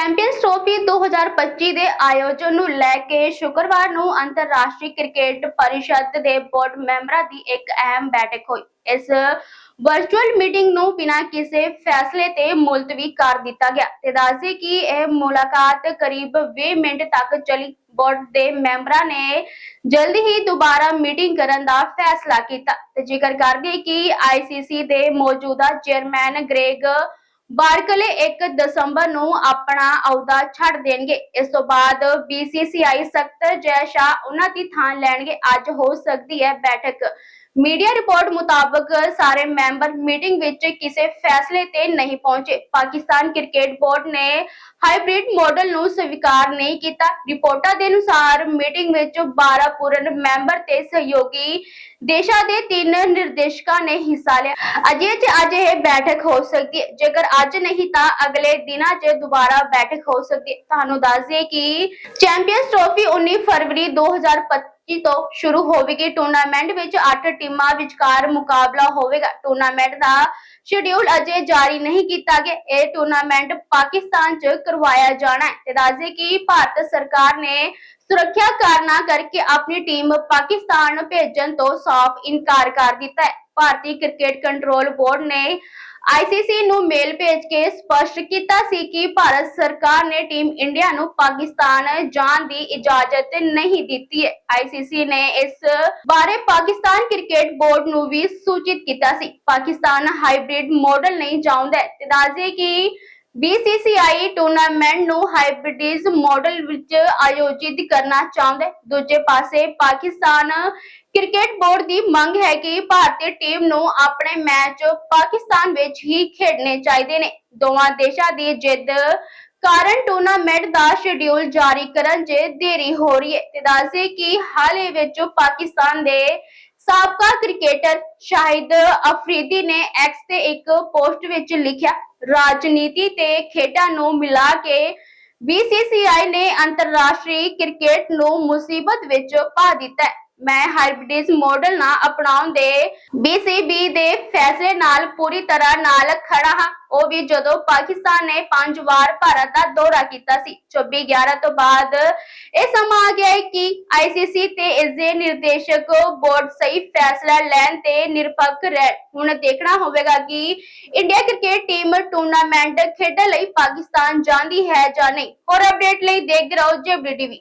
Champions trophy 2025 ਦੇ ਆਯੋਜਨ ਨੂੰ ਲੈ ਕੇ ਸ਼ੁੱਕਰਵਾਰ ਨੂੰ ਅੰਤਰਰਾਸ਼ਟਰੀ ਕ੍ਰਿਕਟ ਪਰਿਸ਼ਦ ਦੇ ਬੋਰਡ ਮੈਂਬਰਾਂ ਦੀ ਇੱਕ ਅਹਿਮ ਬੈਠਕ ਹੋਈ। ਇਸ ਵਰਚੁਅਲ ਮੀਟਿੰਗ ਨੂੰ ਬਿਨਾਂ ਕਿਸੇ ਫੈਸਲੇ ਤੇ ਮੁਲਤਵੀ ਕਰ ਦਿੱਤਾ ਗਿਆ ਤੇ ਦੱਸਦੇ ਕਿ ਇਹ ਮੁਲਾਕਾਤ ਕਰੀਬ 20 ਮਿੰਟ ਤੱਕ ਚਲੀ। ਬੋਰਡ ਦੇ ਮੈਂਬਰਾਂ ਨੇ ਜਲਦੀ ਹੀ ਦੁਬਾਰਾ ਮੀਟਿੰਗ ਕਰਨ ਦਾ ਫੈਸਲਾ ਕੀਤਾ ਤੇ ਜ਼ਿਕਰ ਕਰਦੇ ਕਿ ਆਈਸੀਸੀ ਦੇ ਮੌਜੂਦਾ ਚੇਅਰਮੈਨ ਗ੍ਰੇਗ ਬਾਰਕਲੇ 1 ਦਸੰਬਰ ਨੂੰ ਆਪਣਾ ਅਹੁਦਾ ਛੱਡ ਦੇਣਗੇ। ਇਸ ਤੋਂ ਬਾਅਦ BCCI ਸਖਤ ਜੈ ਸ਼ਾਹ ਉਹਨਾਂ ਦੀ ਥਾਂ ਲੈਣਗੇ। ਅੱਜ ਹੋ ਸਕਦੀ ਹੈ ਬੈਠਕ। ਮੀਡੀਆ ਰਿਪੋਰਟ ਮੁਤਾਬਕ ਸਾਰੇ ਮੈਂਬਰ ਮੀਟਿੰਗ ਵਿੱਚ ਕਿਸੇ ਫੈਸਲੇ ਤੇ ਨਹੀਂ ਪਹੁੰਚੇ। ਪਾਕਿਸਤਾਨ ਕ੍ਰਿਕਟ ਬੋਰਡ ਨੇ ਹਾਈਬ੍ਰਿਡ ਮਾਡਲ ਨੂੰ ਸਵੀਕਾਰ ਨਹੀਂ ਕੀਤਾ। ਰਿਪੋਰਟਾਂ ਦੇ ਅਨੁਸਾਰ ਮੀਟਿੰਗ ਵਿੱਚ 12 ਪੂਰਨ ਮੈਂਬਰ ਤੇ ਸਹਿਯੋਗੀ ਦੇਸ਼ਾਂ ਦੇ ਤਿੰਨ ਨਿਰਦੇਸ਼ਕਾਂ ਨੇ ਹਿੱਸਾ ਲਿਆ। ਅਜੇ ਚ ਅੱਜ ਇਹ ਬੈਠਕ ਹੋ ਸਕਦੀ ਹੈ। ਜੇਕਰ ਅੱਜ ਨਹੀਂ ਤਾਂ ਅਗਲੇ ਦਿਨਾਂ 'ਚ ਦੁਬਾਰਾ ਬੈਠਕ ਹੋ ਸਕਦੀ ਹੈ। ਤੁਹਾਨੂੰ ਦੱਸ ਦਈਏ ਕਿ ਚੈਂਪੀਅਨਸ ਟਰੋਫੀ 19 ਫਰਵਰੀ 2025 ਤੋਂ ਸ਼ੁਰੂ ਹੋਵੇਗੀ ਟੂਰਨਾਮੈਂਟ ਵਿੱਚ 8 ਟੀਮਾਂ ਵਿਚਕਾਰ ਮੁਕਾਬਲਾ ਹੋਵੇਗਾ। ਟੂਰਨਾਮੈਂਟ ਦਾ ਸ਼ਡਿਊਲ ਅਜੇ ਜਾਰੀ ਨਹੀਂ ਕੀਤਾ ਗਿਆ। ਇਹ ਟੂਰਨਾਮੈਂਟ ਪਾਕਿਸਤਾਨ 'ਚ ਕਰਵਾਇਆ ਜਾਣਾ ਹੈ। ਤੇ ਦੱਸਦੇ ਕਿ ਭਾਰਤ ਸਰਕਾਰ ਨੇ ਸੁਰੱਖਿਆ ਕਾਰਨਾਂ ਕਰਕੇ ਆਪਣੀ ਟੀਮ ਪਾਕਿਸਤਾਨ ਭੇਜਣ ਤੋਂ ਸਾਫ਼ ਇਨਕਾਰ ਕਰ ਦਿੱਤਾ ਹੈ। ਭਾਰਤੀ ਕ੍ਰਿਕਟ ਕੰਟਰੋਲ ਬੋਰਡ ਨੇ ਆਈਸੀਸੀ ਨੂੰ ਮੇਲ ਭੇਜ ਕੇ ਸਪਸ਼ਟ ਕੀਤਾ ਸੀ ਕਿ ਭਾਰਤ ਸਰਕਾਰ ਨੇ ਟੀਮ ਇੰਡੀਆ ਨੂੰ ਪਾਕਿਸਤਾਨ ਜਾਣ ਦੀ ਇਜਾਜ਼ਤ ਨਹੀਂ ਦਿੱਤੀ। ਹੈ ਆਈਸੀਸੀ ਨੇ ਇਸ ਬਾਰੇ ਪਾਕਿਸਤਾਨ ਕ੍ਰਿਕਟ ਬੋਰਡ ਨੂੰ ਵੀ ਸੂਚਿਤ ਕੀਤਾ ਸੀ। ਪਾਕਿਸਤਾਨ ਹਾਈਬ੍ਰਿਡ ਮਾਡਲ ਨਹੀਂ ਚਾਹੁੰਦਾ ਤੇ ਦੱਸਦੇ ਕਿ BCCI ਟੂਰਨਾਮੈਂਟ ਨੂੰ ਹਾਈਬ੍ਰਿਡਿਜ਼ ਮਾਡਲ ਵਿੱਚ ਆਯੋਜਿਤ ਕਰਨਾ ਚਾਹੁੰਦਾ ਹੈ। ਦੂਜੇ ਪਾਸੇ ਪਾਕਿਸਤਾਨ ਕ੍ਰਿਕਟ ਬੋਰਡ ਦੀ ਮੰਗ ਹੈ ਕਿ ਭਾਰਤੀ ਟੀਮ ਨੂੰ ਆਪਣੇ ਮੈਚ ਪਾਕਿਸਤਾਨ ਵਿੱਚ ਹੀ ਖੇਡਣੇ ਚਾਹੀਦੇ ਨੇ। ਦੋਵਾਂ ਦੇਸ਼ਾਂ ਦੀ ਜਿੱਦ ਕਾਰਨ ਟੂਰਨਾਮੈਂਟ ਦਾ ਸ਼ਡਿਊਲ ਜਾਰੀ ਕਰਨ 'ਚ ਦੇਰੀ ਹੋ ਰਹੀ ਹੈ। ਤੇ ਦੱਸਦੇ ਕਿ ਹਾਲੇ ਵਿੱਚ ਪਾਕਿਸਤਾਨ ਦੇ ਸਾਬਕਾ ਕ੍ਰਿਕਟਰ ਸ਼ਾਹਿਦ ਅਫਰੀਦੀ ਨੇ ਐਕਸ ਤੇ ਇੱਕ ਪੋਸਟ ਵਿੱਚ ਲਿਖਿਆ, ਰਾਜਨੀਤੀ ਤੇ ਖੇਡਾਂ ਨੂੰ ਮਿਲਾ ਕੇ BCCI ਨੇ ਅੰਤਰਰਾਸ਼ਟਰੀ ਕ੍ਰਿਕਟ ਨੂੰ ਮੁਸੀਬਤ ਵਿੱਚ ਪਾ ਦਿੱਤਾ ਹੈ। ਮੈਂ ਹਾਈਬ੍ਰਿਡਿਜ਼ ਮਾਡਲ ਨਾ ਅਪਣਾਉਣ ਦੇ BCB ਦੇ ਫੈਸਲੇ ਨਾਲ ਪੂਰੀ ਤਰ੍ਹਾਂ ਨਾਲ ਖੜਾ ਹਾਂ। ਉਹ ਵੀ ਜਦੋਂ ਪਾਕਿਸਤਾਨ ਨੇ ਪੰਜ ਵਾਰ ਭਾਰਤ ਦਾ ਦੌਰਾ ਕੀਤਾ ਸੀ 24 11 ਤੋਂ ਬਾਅਦ। ਇਹ ਸਮਾਂ ਆ ਗਿਆ ਕਿ ICC ਤੇ ਇਸ ਦੇ ਨਿਰਦੇਸ਼ਕ ਬੋਰਡ ਸਹੀ ਫੈਸਲਾ ਲੈਣ ਤੇ ਨਿਰਪੱਖ ਰਹਿ ਹੁਣ ਦੇਖਣਾ ਹੋਵੇਗਾ ਕਿ ਇੰਡੀਆ ਕ੍ਰਿਕਟ ਟੀਮ ਟੂਰਨਾਮੈਂਟ ਖੇਡਣ ਲਈ ਪਾਕਿਸਤਾਨ ਜਾਂਦੀ ਹੈ ਜਾਂ ਨਹੀਂ। ਹੋਰ ਅਪਡੇਟ ਲਈ ਦੇਖਦੇ ਰਹੋ ਜੇਬੀ ਟੀਵੀ।